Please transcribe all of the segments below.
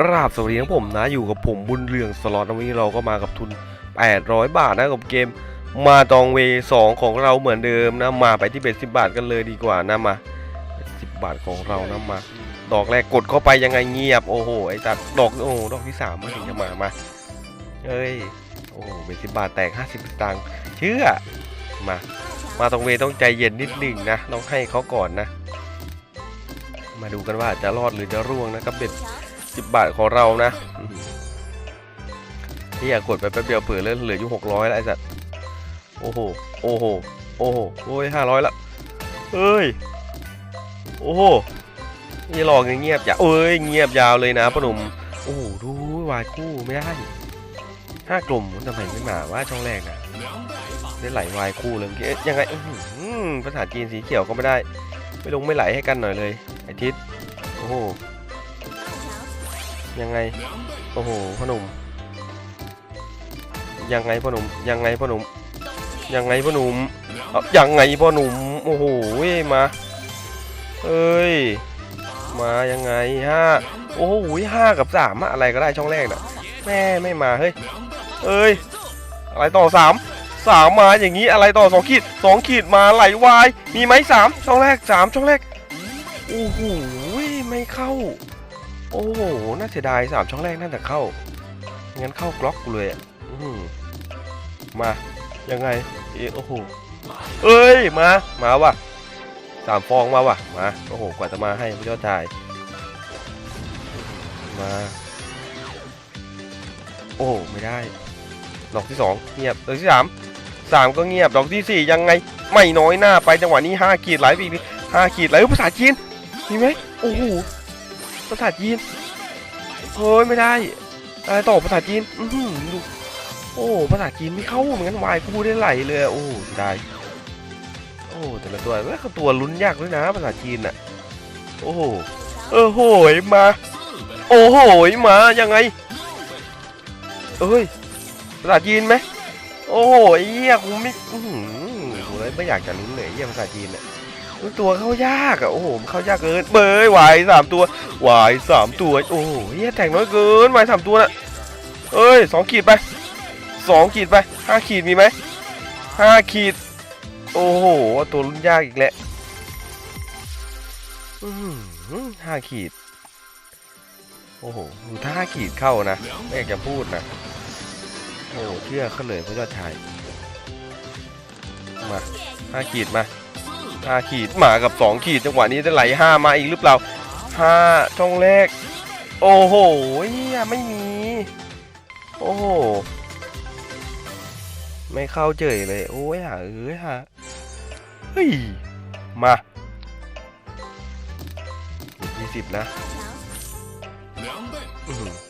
กราบสวัสดีครับผมนะอยู่กับผมบุญเรืองสล็อตวันนี้เราก็มากับทุน 800 บาทนะกับเกม มาตองเวสองของเราเหมือนเดิมนะมาไปที่เบ็ดสิบาทกันเลยดีกว่านะมาสิบบาทของเรานะมาดอกแรกกดเข้าไปยังไงเงียบโอ้โหไอ้ตัดดอกโอ้โหดอกที่สามมาถึงจะมามาเอ้ยโอ้โหเบ็ดสิบาทแตก50สตังค์เชื่อมามาตองเวต้องใจเย็นนิดหนึ่งนะต้องให้เขาก่อนนะ มาดูกันว่าจะรอดหรือจะร่วงนะครับเบ็ด สิบบาทของเรานะที่อยากกดไปแป๊บเดียวเผื่อเหลือเหลืออยู่หกร้อยแล้วไอ้สัตว์โอ้โหโอ้โหโอ้โหโอ้ยห้าร้อยละเอ้ยโอ้โหนี่รอเงียบๆอย่าเอ้ยเงียบยาวเลยนะพ่อหนุ่มโอ้โหดูวายคู่ไม่ได้ห้ากลุ่มทำไมไม่มาว่าช่องแรกนะได้ไหลวายคู่เลยเมื่อกี้ยังไงอื้อหือภาษาจีนสีเขียวก็ไม่ได้ ไม่ลงไม่ไหลให้กันหน่อยเลยไอทิศโอ้โห ยังไง โอ้โหพ่อหนุ่ม ยังไงพ่อหนุ่ม ยังไงพ่อหนุ่ม ยังไงพ่อหนุ่มอ้ายังไงพ่อหนุ่ม โอ้โหยมา เอ้ย มายังไงห้าโอ้โหห้ากับสามอะอะไรก็ได้ช่องแรกน่ะแม่ไม่มาเฮ้ย เอ้ย อะไรต่อสามสามมาอย่างนี้อะไรต่อสองขีดสองขีดมาไหลวาย มีไหมสามช่องแรกสามช่องแรก โอ้โหไม่เข้า โอ้โห น่าเสียดายสามช่องแรกน่าจะเข้า งั้นเข้ากล็อกเลยอะอื้อหือมา ยังไง เอโอ้โห เอ้ย มา มาว่ะสามฟองมาว่ะ มา โอ้โห กว่าจะมาให้พี่ยอดชาย มา โอ้โหไม่ได้ ดอกที่สองเงียบ ดอกที่สามสามก็เงียบ ดอกที่สี่ยังไง ไม่น้อยหน้าไปจังหวะนี้ห้าขีดหลไปอีกห้าขีดไหลเฮ้ยภาษาจีนมีไหมโอ้โห ภาษาจีนเฮ้ยไม่ได้อะไรต่อภาษาจีน อือหือดูโอ้ภาษาจีนไม่เข้าเหมือนกันวายพูดได้ไหลเลยโอ้ได้ โอ้แต่ละตัวแล้วตัวลุ้นยากด้วยนะภาษาจีนอะโอ้โหเออโหยมา โอ้โหยมายังไงเอ้ยภาษาจีนไหมโอ้โหไอ้เหี้ยกูไม่อือหือกูเลยไม่อยากจะลุ้นเลยไอ้เหี้ยภาษาจีนอะ ตัวเข้ายากอะโอ้โหมันเข้ายากเกินเบยวายสามตัววายสามตัวโอ้โหเฮียแต่งน้อยเกินวายสามตัวนะเอ้ยสองขีดไปสองขีดไปห้าขีดมีไหมห้าขีด โอ้โหตัวรุ่นยากอีกแหือห้าขีด โอ้โหดูถ้าห้าขีดเข้านะไม่อยากจะพูดนะโอ้เชื่อเขาเลยพระเจ้าชายมาห้าขีดมา ห้าขีดมากับสองขีดจังหวะนี้จะไหลห้ามาอีกหรือเปล่าห้าช่องแรก โอ้โหไม่มี โอ้โหไม่เข้าเจยเลย โอ้ยหาเอ้ยหาเฮ้ยมายี่สิบนะ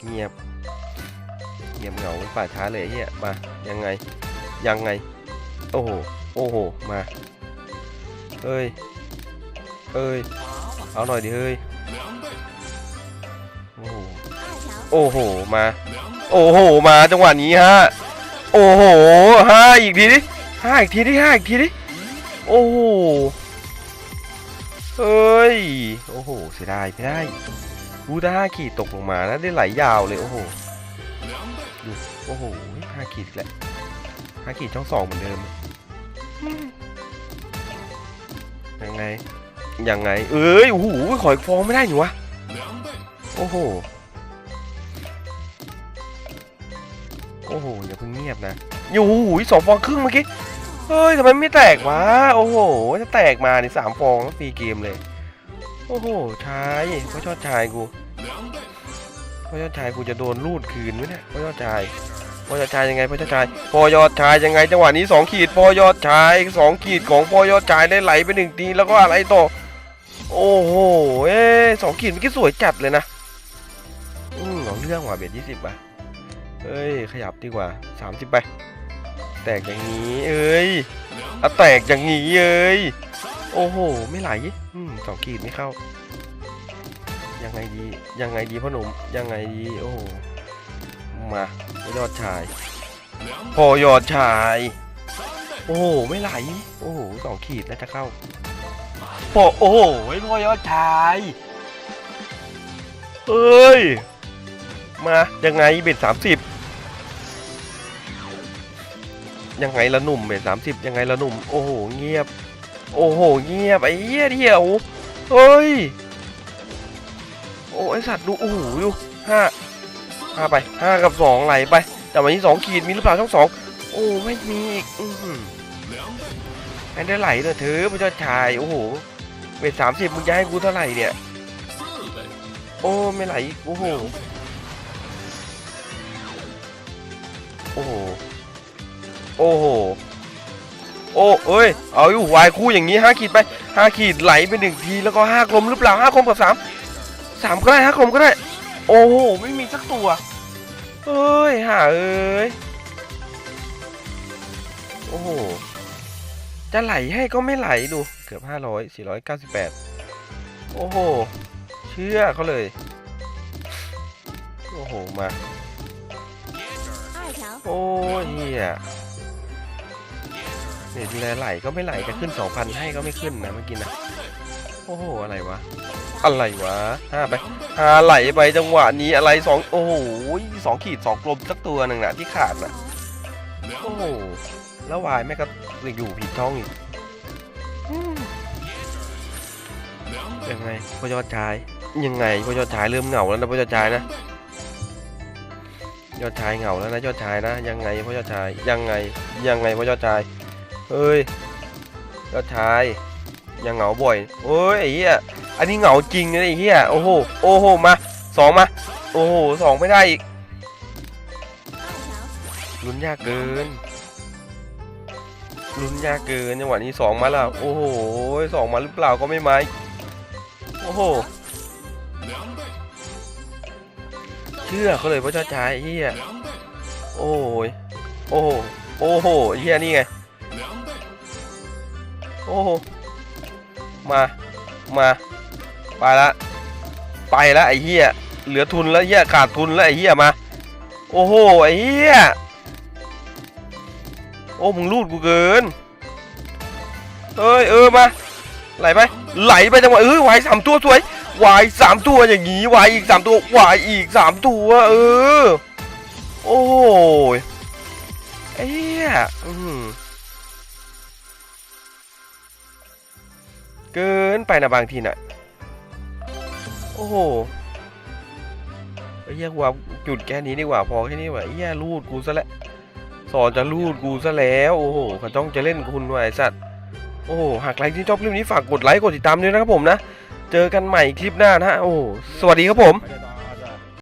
เงียบเงียบเหงาป่าช้าเลยเฮียมายังไงยังไง โอ้โหโอ้โหมา เอ้ย เอ้ย เอาหน่อยดิเฮ้ย โอ้โห โอ้โห มา โอ้โห มาจังหวะนี้ฮะ โอ้โหห้าอีกทีดิห้าอีกทีดิห้าอีกทีดิ โอ้โหเอ้ย โอ้โห เสียดายไม่ได้กูถ้าห้าขีดตกลงมานะได้ไหลยาวเลย โอ้โหดูโอ้โหห้าขีดแหละห้าขีดช่องสองเหมือนเดิม ยังไง ยังไง เอ้ย โอ้โห ขออีกฟองไม่ได้หนิวะ โอ้โห โอ้โห อย่าเพิ่งเงียบนะอยู่หูสองฟองครึ่งเมื่อกี้ เฮ้ยทำไมไม่แตกวะ โอ้โหถ้าแตกมาในสามฟองฟรีเกมเลย โอ้โห ชายพ่อชอบชายกูพ่อชอบชายกูจะโดนลูดคืนไหมเนี่ยพ่อชอบชาย พอชอบชายยังไงพอชอบชายพอยอดชายยังไงจังหวะนี้สองขีดพอยอดชายสองขีดของพอยอดชายได้ไหลไปหนึ่งทีแล้วก็อะไรต่อโอ้โหเอ๊สองขีดเมื่อกี้สวยจัดเลยนะอืมเอาเรื่องว่ะเบ็ดยี่สิบป่ะเอ้ยขยับดีกว่า30ไป แตกอย่างนี้เอ้ยอะแตกอย่างนี้เอ้ยโอ้โห ไม่ไหลอืมสองขีดไม่เข้า ยังไงดียังไงดีพ่อหนุ่มยังไงดีโอ้โห มาพยอดชายพอยอดชาย โอ้โหไม่ไหล โอ้โหสองขีดน่าจะเข้าพอโอ้โหพ่อยอดชายเอ้ย มายังไงเบ็ดสามสิบยังไงละหนุ่มเบ็ดสามสิบยังไงละหนุ่ม โอ้โหเงียบ โอ้โหเงียบไอ้เหี้ยเดียวเฮ้ย โอ้ไอสัตว์ดูโอ้โหดูห้า ห้าไปห้ากับสองไหลไป แต่วันนี้สองขีดมีหรือเปล่าช่องสองโอ้ไม่มีอีกอื้อหือให้ได้ไหลเลยเธอพระเจ้าชายโอ้โหเบ็ดสามสิบมึงจะให้กูเท่าไหร่เนี่ย โอ้ไม่ไหลอีกโอ้โหโอ้โหโอ้โหโอ้เอ้ยเอาอยู่วายคู่อย่างนี้ห้าขีดไปห้าขีดไหลไปหนึ่งทีแล้วก็ห้ากลมหรือเปล่าห้ากลมกับสามสามก็ได้ห้ากลมก็ได้ โอ้โห ไม่มีสักตัว เอ้ยหาเอ้ย โอ้โห จะไหลให้ก็ไม่ไหลดู เกือบห้าร้อยสี่ร้อยเก้าสิบแปดโอ้โห เชื่อเขาเลย โอ้โห มา，โอ้ยเฮียเนี่ยดูแลไหลก็ไม่ไหลก็ขึ้น 2,000 ให้ก็ไม่ขึ้นนะเมื่อกี้นะ โอ้โห อะไรวะ อะไรวะห้าไปห้าไหลไปจังหวะนี้อะไรสองโอ้โหสองขีดสองกลมสักตัวหนึ่งนะที่ขาดนะโอ้โหแล้ววายแม่ก็อยู่ผิดช่องอีกยังไงพ่อยอดชายยังไงพ่อยอดชายเริ่มเหงาแล้วนะพ่อยอดชายนะยอดชายเหงาแล้วนะยอดชายนะ ยังไงพ่อยอดชายยังไงยังไงพ่อยอดชายเฮ้ยยอดชายยังเหงาบ่อยโอ้ยไอ้เหี้ย อันนี้เหงาจริงนะไอ้เหี้ยโอ้โหโอ้โหมาสองมาโอ้โหสองไม่ได้อีก，ลุ้นยากเกินลุ้นยากเกินจังหวะนี้สองมาแล้วโอ้โหสองมาหรือเปล่าก็ไม่มาโอ้โหเชื่อเขาเลยพ่อยอดชายเหี้ยโอ้ยโอ้โหโอ้โหเฮียนี่ไงโอ้โหมามา ไปละไปละไอ้เหี้ยเหลือทุนแล้วเหี้ยขาดทุนแล้วไอ้เหี้ยมา โอ้โหไอ้เหี้ยโอ้มึงรูดกูเกินเอ้ยเออมาไหลไปไหลไปจังหวะเออวายสามตัวสวยวายสามตัวอย่างงี้วายอีกสามตัววายอีกสามตัวเออโอ้ยไอ้เหี้ยเกินไปนะบางทีน่ะ โอ้โหไอ้เหี้ยว่าจุดแค่นี้ดีกว่าพอแค่นี้ว่ะไอ้เหี้ยรูดกูซะแล้วสอนจะรูดกูซะแล้วโอ้โหเขาต้องจะเล่นคุณว่ะไอ้สัตว์โอ้โหหากใครที่ชอบคลิปนี้ฝากกดไลค์กดติดตามด้วยนะครับผมนะ เจอกันใหม่คลิปหน้านะฮะโอ้โหสวัสดีครับผม